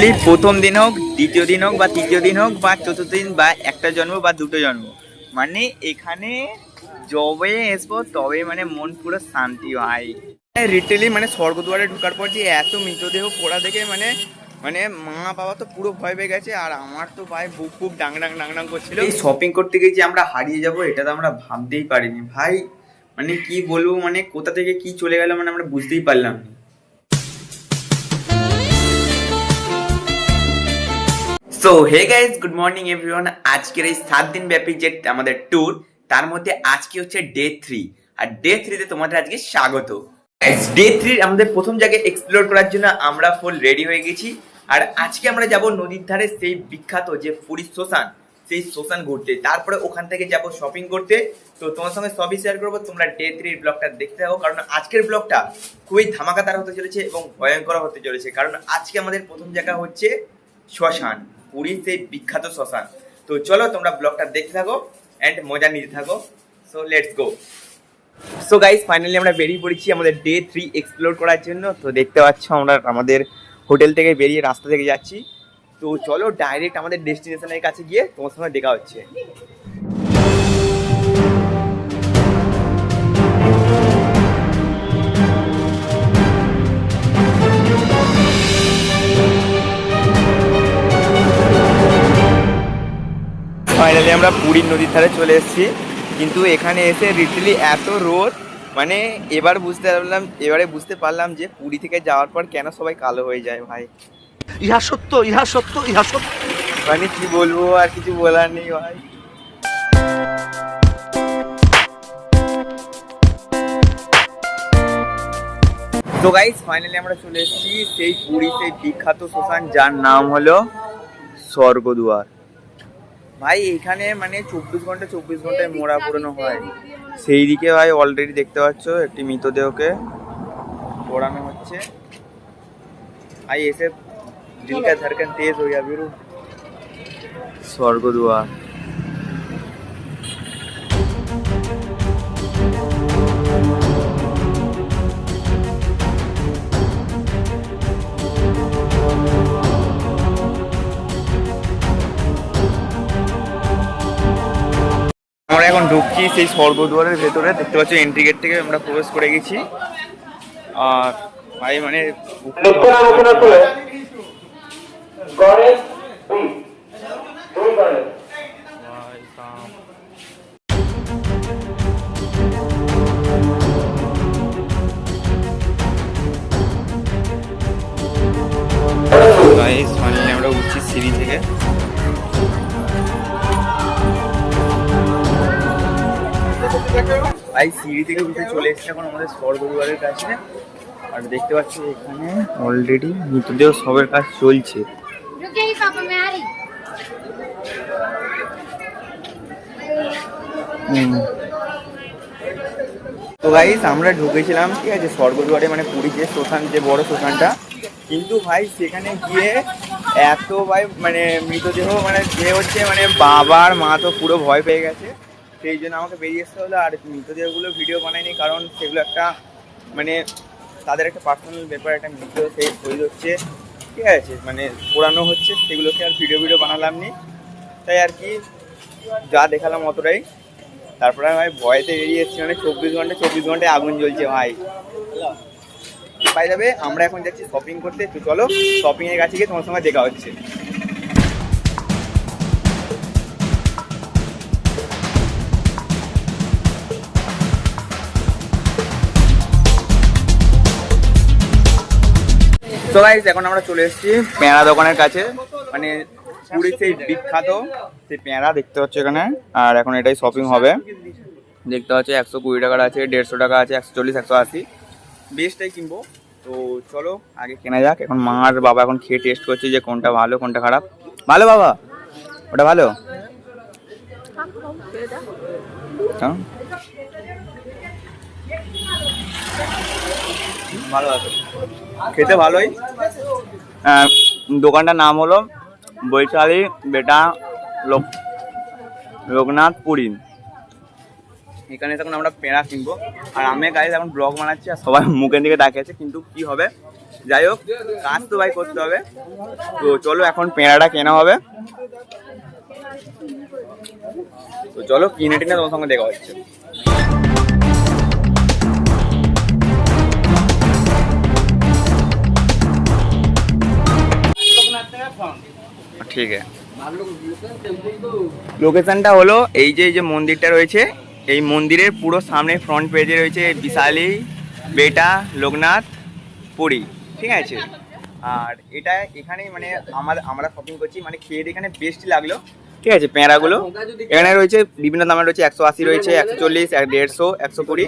প্রথম দিন হোক দ্বিতীয় দিন হোক বা তৃতীয় দিন হোক বা চতুর্থ দিন বা একটা জন্ম বা দুটো জন্ম। মানে এখানে যবে আসব তবে মানে মন পুরো শান্তি হয়। রিটেলি মানে স্বর্গদুয়ারে ঢোকার পর যে এত মৃতদেহ পোড়া দেখে মানে মানে মা বাবা তো পুরো ভয় পেয়ে গেছে আর আমার তো ভাই বুক বুক ডাং ডাং ডাং ডাং করছিল। এই শপিং করতে গিয়ে যে আমরা হারিয়ে যাব এটা তো আমরা ভাবতেই পারিনি। ভাই মানে কি বলব মানে কোথা থেকে কি চলে গেল মানে আমরা বুঝতেই পারলাম না। So hey guys good morning everyone আজকের এই সাত দিন ব্যাপী যে আমাদের ট্যুর তার মধ্যে আজকে হচ্ছে ডে থ্রি আর ডে থ্রিতে তোমাদের আজকে স্বাগত। ডে থ্রি আমাদের প্রথম জায়গায় এক্সপ্লোর করার জন্য আমরা ফুল রেডি হয়ে গেছি। আর আজকে আমরা যাব নদীর ধারে সেই বিখ্যাত যে পুরী শ্মশান, সেই শ্মশান ঘুরতে। তারপরে ওখান থেকে যাব শপিং করতে। তো তোমার সঙ্গে সবই শেয়ার করব। তোমরা ডে থ্রির ব্লগটা দেখতে থাকো। কারণ আজকের ব্লগটা খুবই ধামাকাদার হতে চলেছে এবং ভয়ঙ্কর হতে চলেছে। কারণ আজকে আমাদের প্রথম জায়গা হচ্ছে শ্মশান। পুরীর সেই বিখ্যাত শ্মশান। তো চলো তোমরা ব্লগটা দেখতে থাকো অ্যান্ড মজা নিতে থাকো। So let's go so guys finally আমরা বেরিয়ে পড়েছি আমাদের ডে থ্রি এক্সপ্লোর করার জন্য। তো দেখতে পাচ্ছ আমরা আমাদের হোটেল থেকে বেরিয়ে রাস্তা থেকে যাচ্ছি। তো চলো ডাইরেক্ট আমাদের ডেস্টিনেশনের কাছে গিয়ে তোমার সঙ্গে দেখা হচ্ছে। ফাইনালি আমরা পুরীর নদীর ধারে চলে এসেছি। কিন্তু এখানে এসে লিটারলি এত রোদ মানে এবার বুঝতে পারলাম এবারে বুঝতে পারলাম যে পুরী থেকে যাওয়ার পর কেন সবাই কালো হয়ে যায় ভাই। ইহা সত্য ইহা সত্য ইহা সত্য। মানে কি বলব আর কিছু বলার নেই ভাই। তো গাইস ফাইনালি আমরা চলে এসেছি সেই পুরী সেই বিখ্যাত শ্মশান যার নাম হলো স্বর্গদুয়ার। ভাই এখানে মানে চব্বিশ ঘণ্টা চব্বিশ ঘন্টায় মোড়া পুরনো হয়। সেই দিকে ভাই অলরেডি দেখতে পাচ্ছ একটি মৃতদেহকে পোড়ানো হচ্ছে। ভাই এসে দিলকা ঝাড়খান্ড তেজ হয়ে যাবে স্বর্গদুয়ার। ঢুকছি সেই স্বর্গদুয়ারের ভেতরে। দেখতে পাচ্ছি এন্ট্রি গেট থেকে আমরা প্রবেশ করে গেছি। আর ভাই মানে আমরা উঠছি সিঁড়ি থেকে। ভাই সিঁড়ি থেকে উঠে চলে এসছে এখন আমাদের স্বর্গদ্বারের কাছে। আর দেখতে পাচ্ছি এখানে অলরেডি মৃতদেহ সবের কাজ চলছে। তো ভাই আমরা ঢুকেছিলাম, ঠিক আছে স্বর্গদ্বারে মানে পুরী যে শ্মশান, যে বড় শ্মশানটা। কিন্তু ভাই, সেখানে গিয়ে এত ভাই মানে মৃতদেহ মানে যে হচ্ছে মানে বাবার মা তো পুরো ভয় পেয়ে গেছে। সেই জন্য আমাকে বেরিয়ে আসতে হলো। আর মৃতদেহগুলো ভিডিও বানাইনি কারণ সেগুলো একটা মানে তাদের একটা পার্সোনাল ব্যাপার, একটা মৃতদেহ সেই তৈরি হচ্ছে, ঠিক আছে মানে পোড়ানো হচ্ছে, সেগুলোকে আর ভিডিও ভিডিও বানালাম নি। তাই আর কি, যা দেখালাম অতটাই। তারপরে ভাই ভয়েতে বেরিয়ে এসেছি মানে চব্বিশ ঘণ্টা, চব্বিশ ঘন্টায় আগুন জ্বলছে ভাই। পাই যাবে আমরা এখন যাচ্ছি শপিং করতে চলো শপিংয়ের কাছে গিয়ে তোমার সঙ্গে দেখা হচ্ছে। এখন আমরা চলে এসেছি পেঁড়া দোকানের কাছে। মানে পুরীর সেই বিখ্যাত সেই পেঁড়া দেখতে হচ্ছে এখানে। আর এখন এটাই শপিং হবে। দেখতে পাচ্ছি একশো কুড়ি টাকার আছে, দেড়শো টাকা আছে, একশো চল্লিশ, একশো আশি। বেশটাই কিনবো। তো চলো, আগে কেনা যাক। এখন মা আর বাবা এখন খেয়ে টেস্ট করছে যে কোনটা ভালো, কোনটা খারাপ। ভালো বাবা? ওটা ভালো? হ্যাঁ? ভালো আছে। খেতে ভালোই। দোকানটার নাম হলো বৈশালী বেটা লোক লোকনাথ পুরী এখানে তখন আমরা পেঁড়া কিনবো। আর আমি গাড়ি এখন ব্লগ বানাচ্ছি আর সবাই মুখের দিকে তাকিয়ে আছে, কিন্তু কি হবে? যাই হোক, কাজ তো ভাই করতে হবে। তো চলো এখন পেঁড়াটা কেনা হবে। তো চলো কিনে টিনে তোমার সঙ্গে দেখা হচ্ছে। ঠিক আছে লোকেশনটা হলো এই যে এই যে মন্দিরটা রয়েছে এই মন্দিরের পুরো সামনে ফ্রন্ট পেজে রয়েছে বিশালি বেটা লোকনাথ পুরী ঠিক আছে? আর এটা এখানে মানে আমার আমরা শপিং করছি মানে খেয়ে এখানে বেস্ট লাগল ঠিক আছে পেঁড়াগুলো এখানে রয়েছে বিভিন্ন দামের রয়েছে একশো আশি রয়েছে একশো চল্লিশ এক দেড়শো একশো কুড়ি।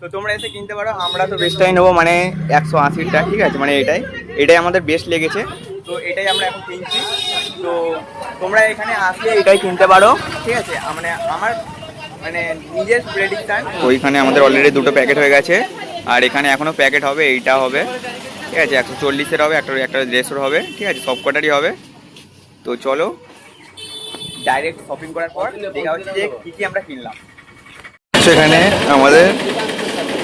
তো তোমরা এসে কিনতে পারো আমরা তো বেস্টটাই নেব মানে একশো আশিটা ঠিক আছে মানে এটাই এটাই আমাদের বেস্ট লেগেছে। তো এটাই আমরা এখন কিনছি। তো তোমরা এখানে আসলে এটাই কিনতে পারো ঠিক আছে? মানে আমার মানে নিজের প্রেডিকশন ওইখানে আমাদের অলরেডি দুটো প্যাকেট হয়ে গেছে। আর এখানে এখনও প্যাকেট হবে এইটা হবে ঠিক আছে? একশো চল্লিশের হবে একটা একটা দেড়শোর হবে ঠিক আছে? সব কটারই হবে। তো চলো ডাইরেক্ট শপিং করার পর দেখা হচ্ছে যে কী কী আমরা কিনলাম। সেখানে আমাদের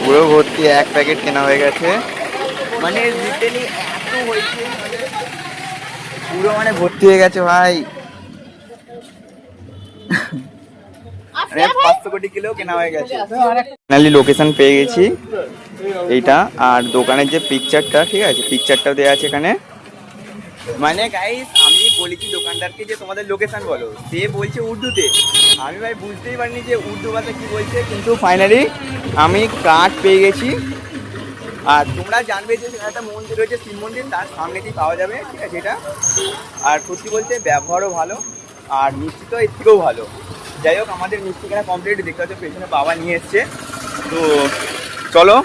পুরো ভর্তি এক প্যাকেট কেনা হয়ে গেছে। মানে লিটারলি এত হয়েছে। পুরো মানে ভর্তি হয়ে গেছে ভাই। পাঁচশো কোটি কিলো কেনা হয়ে গেছে। ফাইনালি লোকেশন পেয়ে গেছি। এইটা আর দোকানের যে পিকচারটা ঠিক আছে? পিকচারটাও দেওয়া আছে এখানে। মানে গাইস আমি বলেছি দোকানদারকে যে তোমাদের লোকেশন বলো। সে বলছে উর্দুতে। আমি ভাই বুঝতেই পারিনি যে উর্দু ভাষা কি বলছে কিন্তু ফাইনালি আমি কার্ড পেয়ে গেছি। আর তোমরা জানবে যে সেখানে একটা মন্দির রয়েছে, শিব মন্দির, তার সামনে দিয়ে পাওয়া যাবে, ঠিক আছে এটা। আর সত্যি বলতে ব্যবহারও ভালো, আর মিষ্টি তো এর থেকেও ভালো। যাই হোক, আমাদের মিষ্টি কেনা কমপ্লিট দেখতে হচ্ছে পেছনে বাবা নিয়ে এসছে। তো চলো,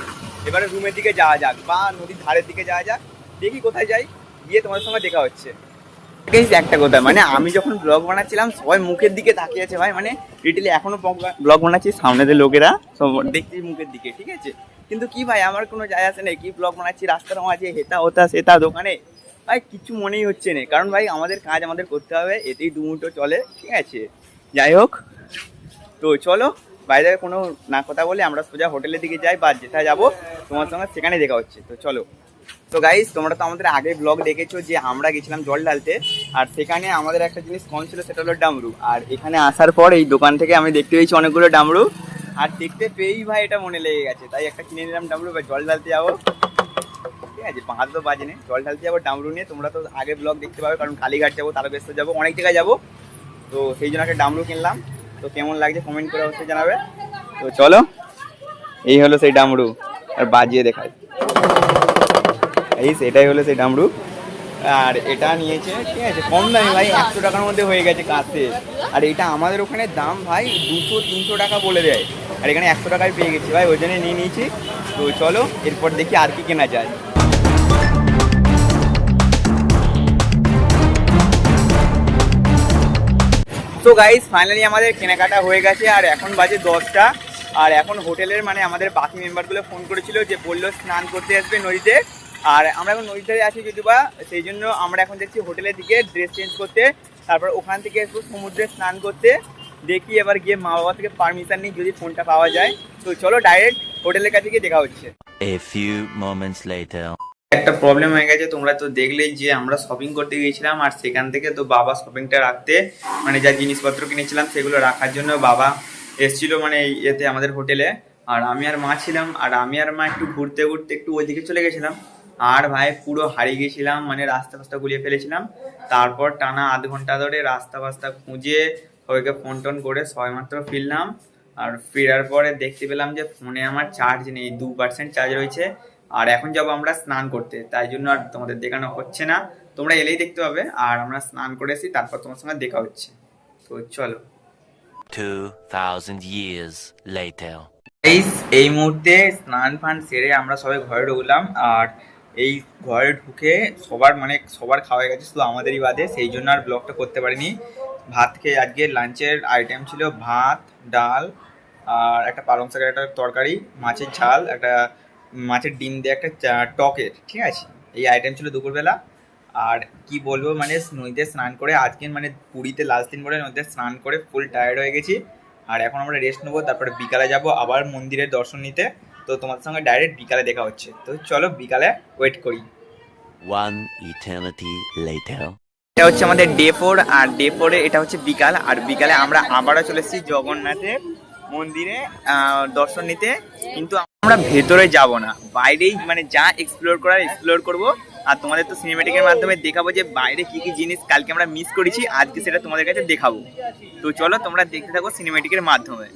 এবারে রুমের দিকে যাওয়া যাক, বা নদীর ধারের দিকে যাওয়া যাক, দেখি কোথায় যাই, গিয়ে তোমাদের সঙ্গে দেখা হচ্ছে। একটা কথা মানে আমি যখন ব্লগ বানাচ্ছিলাম, সবাই মুখের দিকে তাকিয়ে আছে ভাই মানে রিটেলি এখনও ব্লগ বানাচ্ছি সামনে যে লোকেরা সব দেখছি মুখের দিকে, ঠিক আছে? কিন্তু কি ভাই, আমার কোনো যায় আসে নেই। কি ব্লগ বানাচ্ছি, রাস্তার মাঝে, হেতা হোতা, সেতা দোকানে। ভাই, কিছু মনেই হচ্ছে না। কারণ ভাই, আমাদের কাজ আমাদের করতে হবে, এতেই দু দুমুটো চলে, ঠিক আছে? যাই হোক, তো চলো বাইরে কোনো না কথা বলে আমরা সোজা হোটেলের দিকে যাই, বা যেথায় যাব, তোমার সঙ্গে সেখানে দেখা হচ্ছে। তো চলো। তো গাইস তোমরা তো আমাদের আগে ব্লগ দেখেছ যে আমরা গেছিলাম জল ঢালতে, আর সেখানে আমাদের একটা জিনিস কম ছিল, সেটা হলো ডামরু। আর এখানে আসার পর এই দোকান থেকে আমি দেখতে পেয়েছি অনেকগুলো ডামরু। আর দেখতে পেয়েই ভাই এটা মনে লেগে গেছে। তাই একটা কিনে নিলাম ডামরু ভাই জল ঢালতে যাব। ঠিক আছে পাঁচ তো বাজে নেই জল ঢালতে যাব ডামরু নিয়ে। তোমরা তো আগে ব্লগ দেখতে পাবে, কারণ কালীঘাট যাব, তারকেশ্বর যাব, অনেক জায়গায় যাব। তো সেই জন্য একটা ডামরু কিনলাম। তো কেমন লাগছে কমেন্ট করে অবশ্যই জানাবে। তো চলো, এই হলো সেই ডামরু। আর বাজিয়ে দেখায় এই সেটাই হলো সেই ডামরু। আর এটা নিয়েছে, ঠিক আছে, কম দামি ভাই, একশো টাকার মধ্যে হয়ে গেছে কাছে। আর এটা আমাদের ওখানে দাম ভাই দুশো, তিনশো টাকা বলে দেয়। আর এখানে একশো টাকায় পেয়ে গেছি। ভাই, ওই জন্য নিয়ে নিয়েছি। তো চলো, এরপর দেখি আর কি কেনা যায়। তো গাইস ফাইনালি আমাদের কেনাকাটা হয়ে গেছে, আর এখন বাজে দশটা। আর এখন হোটেলের মানে আমাদের বাকি মেম্বারগুলো ফোন করেছিল যে বলল স্নান করতে আসবে নদীতে। আর আমরা এখন নদীতে আছি যদি বা সেই জন্য আমরা এখন দেখছি হোটেলের দিকে ড্রেস চেঞ্জ করতে। তারপর ওখান থেকে একটু সমুদ্রে স্নান করতে। দেখি এবার গিয়ে মা বাবা থেকে পারমিশন নিই যদি ফোনটা পাওয়া যায়। তো চলো ডাইরেক্ট হোটেলের কাছে গিয়ে দেখা হচ্ছে। A few moments later. একটা প্রবলেম হয়ে গেছে তোমরা তো দেখলেই যে আমরা শপিং করতে গিয়েছিলাম আর সেখান থেকে তো বাবা শপিংটা রাখতে মানে যা জিনিসপত্র কিনেছিলাম সেগুলো রাখার জন্য বাবা এসেছিল মানে এই এতে আমাদের হোটেলে আর আমি আর মা ছিলাম আর আমি আর মা একটু ঘুরতে ঘুরতে একটু ওইদিকে চলে গেছিলাম। আর ভাই পুরো হারিয়ে গেছিলাম মানে রাস্তা ফাস্তা গুলিয়ে ফেলেছিলাম। তারপর টানা আধ ঘণ্টা ধরে রাস্তা ফাস্তা খুঁজে সবাইকে ফোন টোন করে সবেমাত্র ফিরলাম আর ফেরার পরে দেখতে পেলাম যে ফোনে আমার চার্জ নেই দু পার্সেন্ট চার্জ রয়েছে। আর এখন যাব আমরা স্নান করতে তাই জন্য আর তোমাদের দেখানো হচ্ছে না। তোমরা এলেই দেখতে পাবে আর আমরা স্নান করেছি তারপর তোমার সঙ্গে দেখা হচ্ছে। তো চলো। 2,000 years later. গাইস এই মুহূর্তে স্নান ফান সেরে আমরা সবাই ঘরে ঢুকলাম আর এই ঘরে ঢুকে সবার মানে সবার খাওয়া গেছে শুধু আমাদেরই বাদে সেই জন্য আর ব্লগটা করতে পারিনি। ভাত খেয়ে আজকে লাঞ্চের আইটেম ছিল ভাত, ডাল আর একটা পালং শাকের একটা তরকারি, মাছের ঝাল, একটা মাছের ডিম দিয়ে একটা টকের, ঠিক আছে? এই আইটেম ছিল দুপুরবেলা। আর কি বলব মানে নদীতে স্নান করে আজকে মানে পুরীতে লাস্ট দিন বলে নদীতে স্নান করে ফুল টায়ার্ড হয়ে গেছি। আর এখন আমরা রেস্ট নেব, তারপরে বিকালে যাব আবার মন্দিরের দর্শন নিতে। তো তোমার সঙ্গে ডাইরেক্ট বিকালে দেখা হচ্ছে। তো চলো বিকালে ওয়েট করি। One eternity later. এটা হচ্ছে আমাদের ডে ফোর আর ডে ফোরে এটা হচ্ছে বিকাল, আর বিকালে আমরা আবারও চলে এসেছি জগন্নাথের মন্দিরে দর্শন নিতে। কিন্তু আমরা ভেতরে যাব না, বাইরেই মানে যা এক্সপ্লোর করার এক্সপ্লোর করব। আর তোমাদের তো সিনেমেটিকের মাধ্যমে দেখাবো যে বাইরে কি কি জিনিস কালকে আমরা মিস করেছি, আজকে সেটা তোমাদের কাছে দেখাবো। তো চলো তোমরা দেখতে থাকো সিনেমেটিকের মাধ্যমে।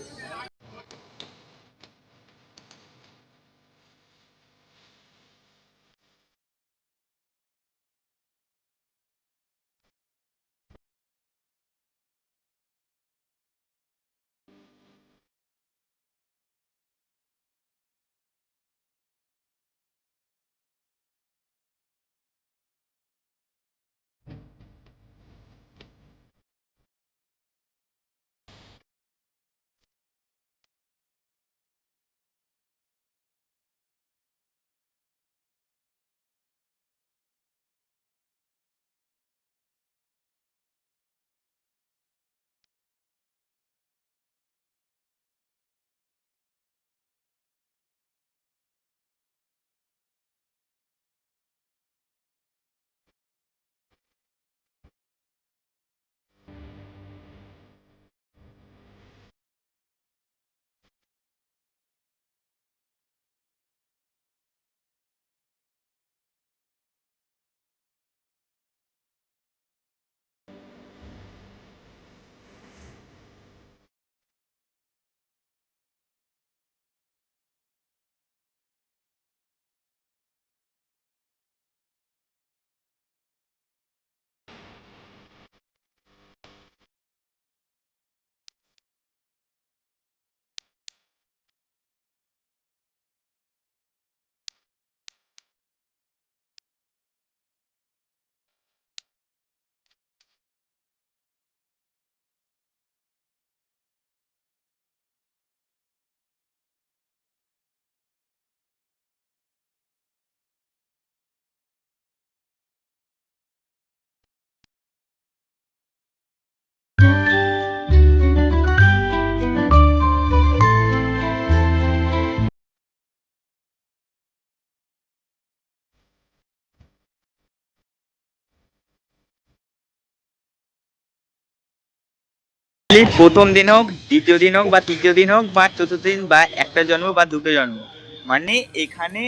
প্রথম দিন হোক, দ্বিতীয় দিন হোক, বা তৃতীয় দিন হোক, বা চতুর্থ দিন, বা একটা জন্ম, বা দুটো জন্ম। মানে এখানে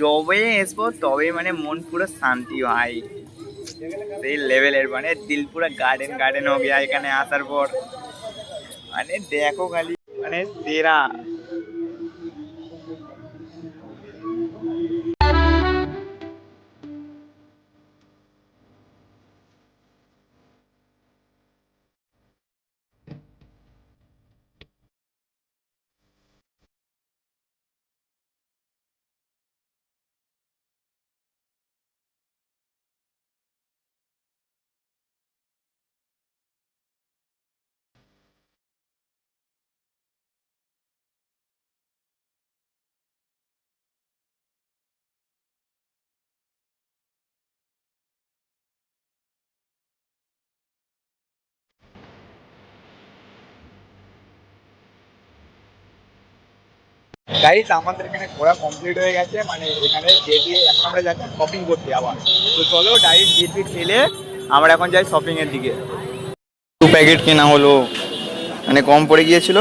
যবে আসব তবে মানে মন পুরো শান্তি হয়। সেই লেভেলের মানে দিল পুরো গার্ডেন গার্ডেন হয়ে এখানে আসার পর। মানে দেখো খালি মানে সেরা। গাইস আমাদের এখানে ঘোরা কমপ্লিট হয়ে গেছে। মানে এখানে যেটি এখন আমরা যাচ্ছি শপিং করতে আবার। তো চলো ডাইরেক্ট যেটি ঠেলে আমরা এখন যাই শপিং এর দিকে। দু প্যাকেট কেনা হলো। মানে কম পড়ে গিয়েছিল?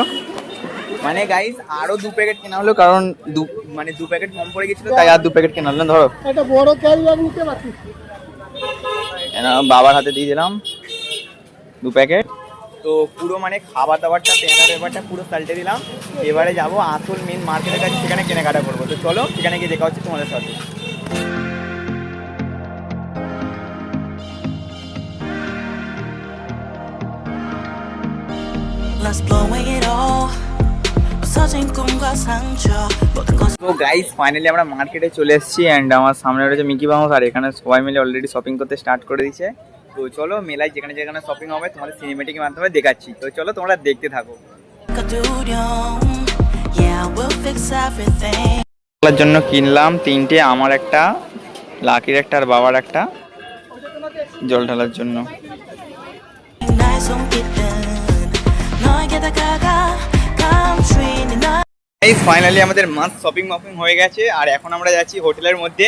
মানে গাইস আরও দু প্যাকেট কেনা হলো কারণ দু মানে দু প্যাকেট কম পড়ে গেছিল তাই আর দু প্যাকেট কেনা হলো ধরো। একটা বড় ক্যারি ব্যাগ নিতে পারছিস বাবার হাতে দিয়ে দিলাম। দু প্যাকেট। তো পুরো মানে খাবার দাবারটা পেঁয়ারা ব্যাপারটা পুরো পাল্টে দিলাম। এবারে যাব আসল মেন মার্কেটের কাছে সেখানে কেনাকাটা করব। তো চলো সেখানে গিয়ে দেখা হচ্ছে তোমাদের সাথে। তো গাইস ফাইনালি আমরা মার্কেটে চলে এসেছি অ্যান্ড আমার সামনে রয়েছে মিকি বাউন্স আর এখানে সবাই মিলে অলরেডি শপিং করতে স্টার্ট করে দিয়েছে। তো চলো মেলায় যেখানে যেখানে শপিং হবে তোমাদের সিনেমেটিকের মাধ্যমে দেখাচ্ছি। তো চলো তোমরা দেখতে থাকো। খেলার জন্য কিনলাম তিনটে আমার একটা লাকির একটা আর বাবার একটা। জল ঢালার জন্য। ফাইনালি আমাদের মাছ শপিং মপিং হয়ে গেছে আর এখন আমরা যাচ্ছি হোটেলের মধ্যে।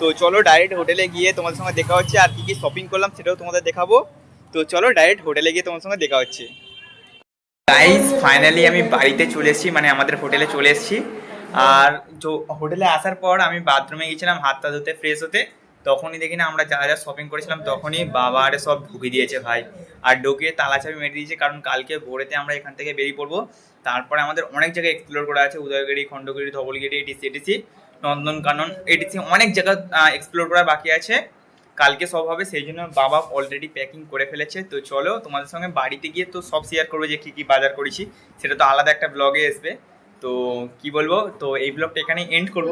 তো চলো ডাইরেক্ট হোটেলে গিয়ে তোমাদের সঙ্গে দেখা হচ্ছে, আর কি কি শপিং করলাম সেটাও তোমাদের দেখাবো। তো চলো ডাইরেক্ট হোটেলে গিয়ে তোমাদের সঙ্গে দেখা হচ্ছে। গাইস ফাইনালি আমি বাড়িতে চলে এসেছি মানে আমাদের হোটেলে চলে এসেছি। আর হোটেলে আসার পর আমি বাথরুমে গেছিলাম হাতটা ধুতে ফ্রেশ হতে। তখনই দেখি না, আমরা যা যা শপিং করেছিলাম, তখনই বাবা আরে সব ঢুকে দিয়েছে ভাই। আর ঢুকিয়ে তালা চাবি মেরে দিয়েছে, কারণ কালকে ভোরেতে আমরা এখান থেকে বেরিয়ে পড়ব। তারপরে আমাদের অনেক জায়গায় এক্সপ্লোর করা আছে, Udayagiri, Khandagiri, Dhabalagiri etc etc Nandankanan etc অনেক জায়গা এক্সপ্লোর করা বাকি আছে। কালকে সব হবে, সেই জন্য বাবা অলরেডি প্যাকিং করে ফেলেছে। তো চলো, তোমাদের সঙ্গে বাড়িতে গিয়ে তো সব শেয়ার করব যে কী কী বাজার করেছি। সেটা তো আলাদা একটা ব্লগে আসবে। তো কি বলব? তো এই ব্লগটা এখানেই এন্ড করব।